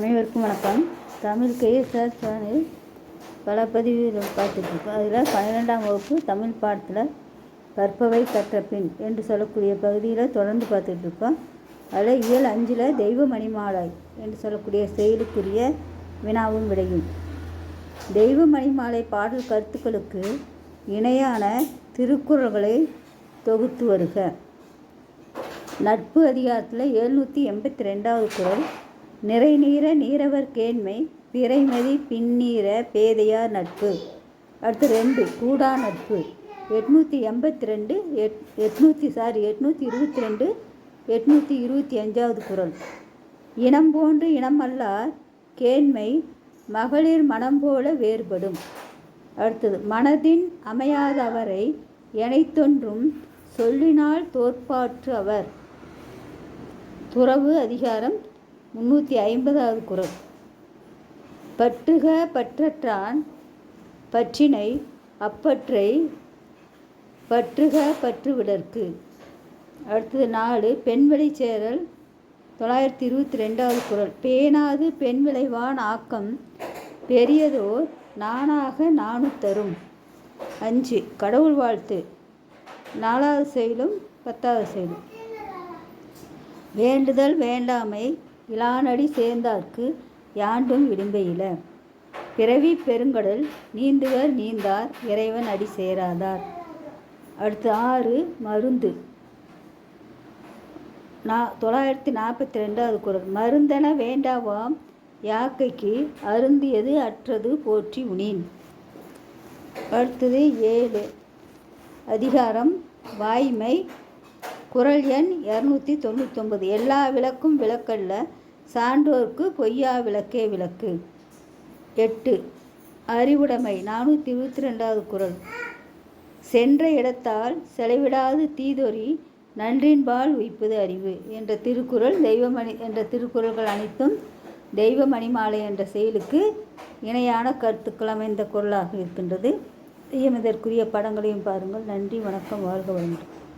அனைவருக்கும் வணக்கம். Tamil KSR channel பல பதிவுகள் பார்த்துட்ருக்கோம். அதில் பன்னிரெண்டாம் வகுப்பு தமிழ் பாடத்தில் கற்பவை கற்ற பின் என்று சொல்லக்கூடிய பகுதியில் தொடர்ந்து பார்த்துட்ருக்கோம். அதில் இயல் அஞ்சில் தெய்வ மணிமாலை என்று சொல்லக்கூடிய செயலுக்குரிய வினாவும் விடையும். தெய்வ மணிமாலை பாடல் கருத்துக்களுக்கு இணையான திருக்குறள்களை தொகுத்து வருக. நட்பு அதிகாரத்தில் எழுநூற்றி எண்பத்தி ரெண்டாவது குரல். நிறைநீர நீரவர் கேண்மை பிறைமதி பின்னீர பேதையார் நட்பு. அடுத்து ரெண்டு கூடா நட்பு. எட்நூற்றி எண்பத்தி ரெண்டு எட் எட்நூற்றி சாரி எட்நூற்றி இருபத்தி ரெண்டு எட்நூற்றி இருபத்தி அஞ்சாவது குரல். இனம் போன்று இனமல்லார் கேண்மை மகளிர் மனம் போல வேறுபடும். அடுத்தது மனதின் அமையாதவரை எனைத்தொன்றும் சொல்லினால் தோற்பாற்று அவர் துறவு அதிகாரம் முன்னூற்றி ஐம்பதாவது குரல். பட்டுக பற்றற்றான் பற்றினை அப்பற்றை பற்றுக பற்றுவிடற்கு. அடுத்தது நாலு பெண்வெளி சேரல் தொள்ளாயிரத்தி இருபத்தி ரெண்டாவது குரல். பேனாது பெண் விளைவான் ஆக்கம் பெரியதோர் நானாக நானு தரும். அஞ்சு கடவுள் வாழ்த்து. நாலாவது செயலும் பத்தாவது செயலும். வேண்டுதல் வேண்டாமை இளானடி சேர்ந்தார்க்கு யாண்டும் இடும்பையில பிறவி பெருங்கடல் நீந்துவர் நீந்தார் இறைவன் அடி சேராதார். அடுத்து ஆறு மருந்து. நா தொள்ளாயிரத்தி நாற்பத்தி ரெண்டாவது குரல். மருந்தென வேண்டாவாம் யாக்கைக்கு அருந்தியது அற்றது போற்றி உனின். அடுத்தது ஏழு. அதிகாரம் வாய்மை குரல் எண் இரநூத்தி தொண்ணூத்தொம்பது எல்லா விளக்கும் விளக்கல்ல சான்றோர்க்கு பொய்யா விளக்கே விளக்கு. எட்டு. அறிவுடைமை. நானூற்றி இருபத்தி ரெண்டாவது குரல். சென்ற இடத்தால் செலவிடாது தீதொறி நன்றின்பால் உய்ப்பது அறிவு என்ற திருக்குறள் தெய்வமணி என்ற திருக்குறள்கள் அனைத்தும் தெய்வ மணிமாலை என்ற செயலுக்கு இணையான கருத்துக்கள் அமைந்த குரலாக இருக்கின்றது. இதற்குரிய படங்களையும் பாருங்கள். நன்றி வணக்கம் வாழ்க வளமுடன்.